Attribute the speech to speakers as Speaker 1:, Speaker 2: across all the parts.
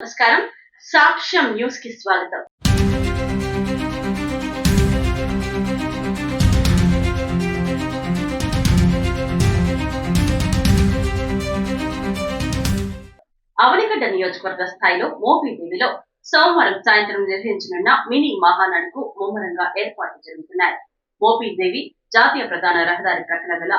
Speaker 1: నమస్కారం. సాక్ష్యం న్యూస్కి స్వాగతం. అవనిగడ్డ నియోజకవర్గ స్థాయిలో మోపిదేవిలో సోమవారం సాయంత్రం నిర్వహించనున్న మినీ మహానాడుకు ముమ్మరంగా ఏర్పాట్లు జరుగుతున్నాయి. మోపిదేవి జాతీయ ప్రధాన రహదారి ప్రక్కన గల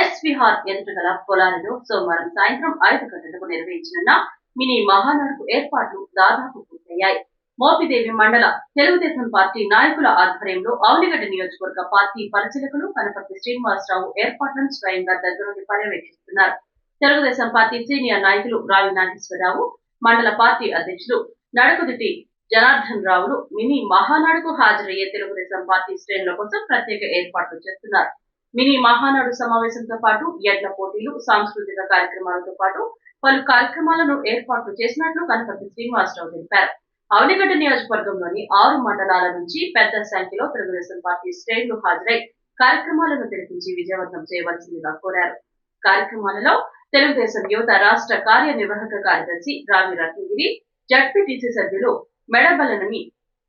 Speaker 1: ఎస్ విహార్ ఎదుట గల పొలాలలో సోమవారం సాయంత్రం ఐదు గంటలకు నిర్వహించనున్న మినీ మహానాడుకు ఏర్పాట్లు దాదాపు పూర్తయ్యాయి. మోపిదేవి మండల తెలుగుదేశం పార్టీ నాయకుల ఆధ్వర్యంలో ఆవులిగడ్డ నియోజకవర్గ పార్టీ పరిశీలకులు కనపర్తి శ్రీనివాసరావు ఏర్పాట్లను స్వయంగా దగ్గరుండి పర్యవేక్షిస్తున్నారు. తెలుగుదేశం పార్టీ సీనియర్ నాయకులు రావి నాగేశ్వరరావు మండల పార్టీ అధ్యక్షులు నడకుదిటి జనార్దన్ రావులు మినీ మహానాడుకు హాజరయ్యే తెలుగుదేశం పార్టీ శ్రేణుల కోసం ప్రత్యేక ఏర్పాట్లు చేస్తున్నారు. మినీ మహానాడు సమావేశంతో పాటు ఎడ్ల పోటీలు సాంస్కృతిక కార్యక్రమాలతో పాటు పలు కార్యక్రమాలను ఏర్పాట్లు చేసినట్లు కనపతి శ్రీనివాసరావు తెలిపారు. అవనిగడ్డ నియోజకవర్గంలోని ఆరు మండలాల నుంచి పెద్ద సంఖ్యలో తెలుగుదేశం పార్టీ శ్రేణులు హాజరై కార్యక్రమాలను తెలిపించి విజయవంతం చేయవలసిందిగా కోరారు. కార్యక్రమాలలో తెలుగుదేశం యువత రాష్ట్ర కార్యనిర్వాహక కార్యదర్శి రావి రత్నగిరి జడ్పీటీసీ సభ్యులు మెడబలనమి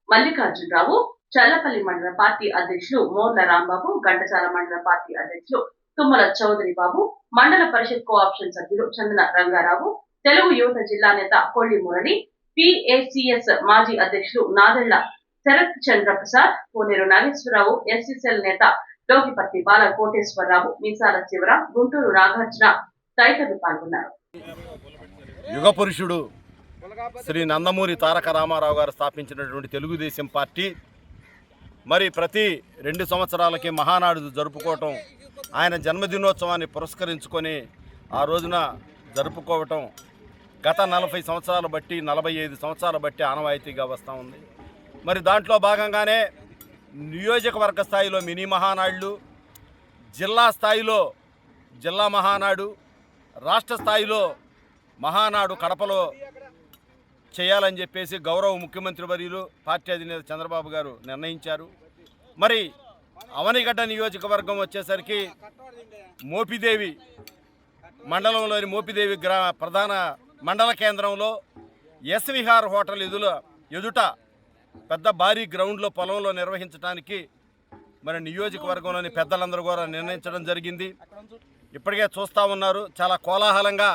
Speaker 1: మల్లికార్జునరావు చల్లపల్లి మండల పార్టీ అధ్యక్షులు మోర్ల రాంబాబు ఘంటసాల మండల పార్టీ అధ్యక్షులు తుమ్మల చౌదరి బాబు మండల పరిషత్ కోఆప్షన్ సభ్యులు చందన రంగారావు తెలుగు యువత జిల్లా నేత కోళ్ళి మురళి పిఏసిఎస్ మాజీ అధ్యక్షులు నాదెళ్ళ శరత్ చంద్రప్రసాద్ కోనేరు నాగేశ్వరరావు ఎస్ఎస్ఎల్ నేత లోకిపత్తి బాల కోటేశ్వరరావు మీసాల శివరాం గుంటూరు నాగార్జున తదితరులు పాల్గొన్నారు.
Speaker 2: యుగ పురుషుడు శ్రీ నందమూరి తారక రామారావు గారు స్థాపించినటువంటి తెలుగుదేశం పార్టీ మరి ప్రతి రెండు సంవత్సరాలకి మహానాడు జరుపుకోవటం ఆయన జన్మదినోత్సవాన్ని పురస్కరించుకొని ఆ రోజున జరుపుకోవటం గత నలభై సంవత్సరాలు బట్టి నలభై ఐదు సంవత్సరాలు బట్టి ఆనవాయితీగా వస్తూ ఉంది. మరి దాంట్లో భాగంగానే నియోజకవర్గ స్థాయిలో మినీ మహానాడులు జిల్లా స్థాయిలో జిల్లా మహానాడు రాష్ట్ర స్థాయిలో మహానాడు కడపలో చేయాలని చెప్పేసి గౌరవ ముఖ్యమంత్రి వర్యులు పార్టీ అధినేత చంద్రబాబు గారు నిర్ణయించారు. మరి అవనిగడ్డ నియోజకవర్గం వచ్చేసరికి మోపిదేవి మండలంలోని మోపిదేవి గ్రా ప్రధాన మండల కేంద్రంలో ఎస్ విహార్ హోటల్ ఎదుల ఎదుట పెద్ద భారీ గ్రౌండ్లో పొలంలో నిర్వహించడానికి మరి నియోజకవర్గంలోని పెద్దలందరూ కూడా నిర్ణయించడం జరిగింది. ఇప్పటికే చూస్తూ ఉన్నారు చాలా కోలాహలంగా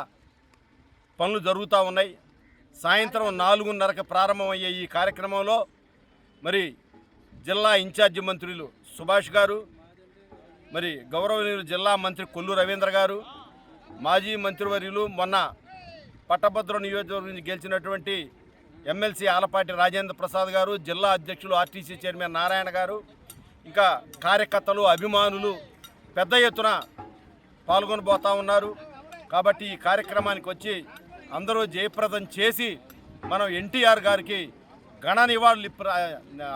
Speaker 2: పనులు జరుగుతూ ఉన్నాయి. సాయంత్రం నాలుగున్నరకు ప్రారంభమయ్యే ఈ కార్యక్రమంలో మరి జిల్లా ఇన్ఛార్జి మంత్రులు సుభాష్ గారు మరి గౌరవనీయులు జిల్లా మంత్రి కొల్లు రవీంద్ర గారు మాజీ మంత్రివర్యులు మొన్న పట్టభద్ర నియోజకవర్గం నుంచి గెలిచినటువంటి ఎమ్మెల్సీ ఆలపాటి రాజేంద్ర ప్రసాద్ గారు జిల్లా అధ్యక్షులు ఆర్టీసీ చైర్మన్ నారాయణ గారు ఇంకా కార్యకర్తలు అభిమానులు పెద్ద ఎత్తున పాల్గొనబోతా ఉన్నారు. కాబట్టి ఈ కార్యక్రమానికి వచ్చి అందరూ జయప్రదం చేసి మనం ఎన్టీఆర్ గారికి ఘన నివాళులు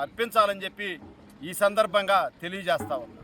Speaker 2: అర్పించాలని చెప్పి ఈ సందర్భంగా తెలియజేస్తా ఉన్నాం.